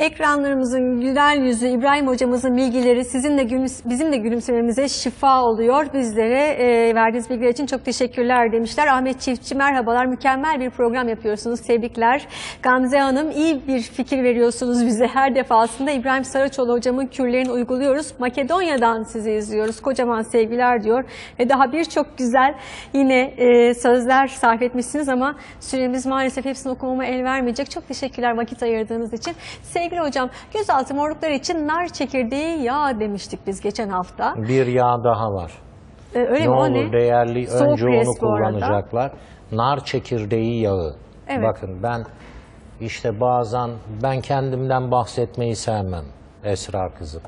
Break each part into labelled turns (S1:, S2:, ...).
S1: Ekranlarımızın güler yüzü, İbrahim hocamızın bilgileri sizinle gülüms- bizim de gülümsememize şifa oluyor. Bizlere e, verdiğiniz bilgiler için çok teşekkürler demişler. Ahmet Çiftçi merhabalar. Mükemmel bir program yapıyorsunuz. Tebrikler. Gamze Hanım iyi bir fikir veriyorsunuz bize her defasında. İbrahim Saraçoğlu hocamın kürlerini uyguluyoruz. Makedonya'dan sizi izliyoruz. Kocaman sevgiler diyor. Ve daha birçok güzel yine e, sözler sarf etmişsiniz ama süremiz maalesef hepsini okumama el vermeyecek. Çok teşekkürler vakit ayırdığınız için. Sevgili hocam gözaltı morlukları için nar çekirdeği yağ demiştik biz geçen hafta.
S2: Bir yağ daha var.
S1: E, öyle
S2: ne
S1: mi
S2: olur
S1: ne?
S2: değerli
S1: Soğuk
S2: önce onu kullanacaklar. Nar çekirdeği yağı.
S1: Evet.
S2: Bakın ben işte bazen ben kendimden bahsetmeyi sevmem Esra kızım.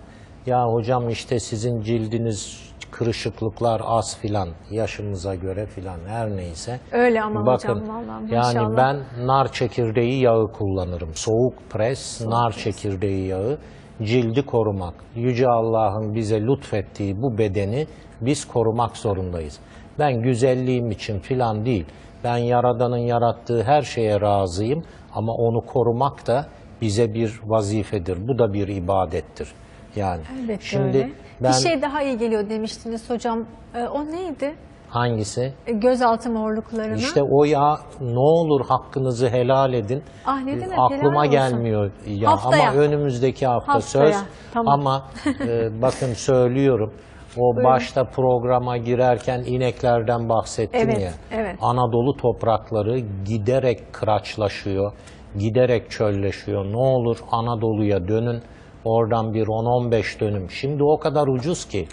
S2: Ya hocam işte sizin cildiniz kırışıklıklar az filan yaşımıza göre filan her neyse.
S1: Öyle ama
S2: Bakın
S1: hocam vallahi
S2: yani ben nar çekirdeği yağı kullanırım. Soğuk pres nar çekirdeği yağı cildi korumak. Yüce Allah'ın bize lütfettiği bu bedeni biz korumak zorundayız. Ben güzelliğim için filan değil. Ben Yaradan'ın yarattığı her şeye razıyım ama onu korumak da bize bir vazifedir. Bu da bir ibadettir. Yani
S1: Elbette
S2: şimdi
S1: öyle.
S2: ben
S1: Bir şey daha iyi geliyor demiştiniz hocam. E, o neydi?
S2: hangisi?
S1: E, gözaltı morluklarına.
S2: İşte o ya ne olur hakkınızı helal edin.
S1: Ah, ne demek,
S2: Aklıma
S1: helal olsun.
S2: gelmiyor ya
S1: Haftaya.
S2: ama önümüzdeki hafta
S1: Haftaya,
S2: söz.
S1: tamam.
S2: Ama e, bakın söylüyorum. O başta programa girerken ineklerden bahsettim
S1: Evet,
S2: ya.
S1: evet.
S2: Anadolu toprakları giderek kıraçlaşıyor, giderek çölleşiyor. Ne olur Anadolu'ya dönün. Oradan bir 10-15 dönüm. Şimdi o kadar ucuz ki.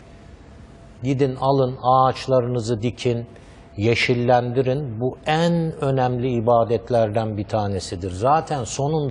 S2: Gidin alın ağaçlarınızı dikin, yeşillendirin. Bu en önemli ibadetlerden bir tanesidir. Zaten sonunda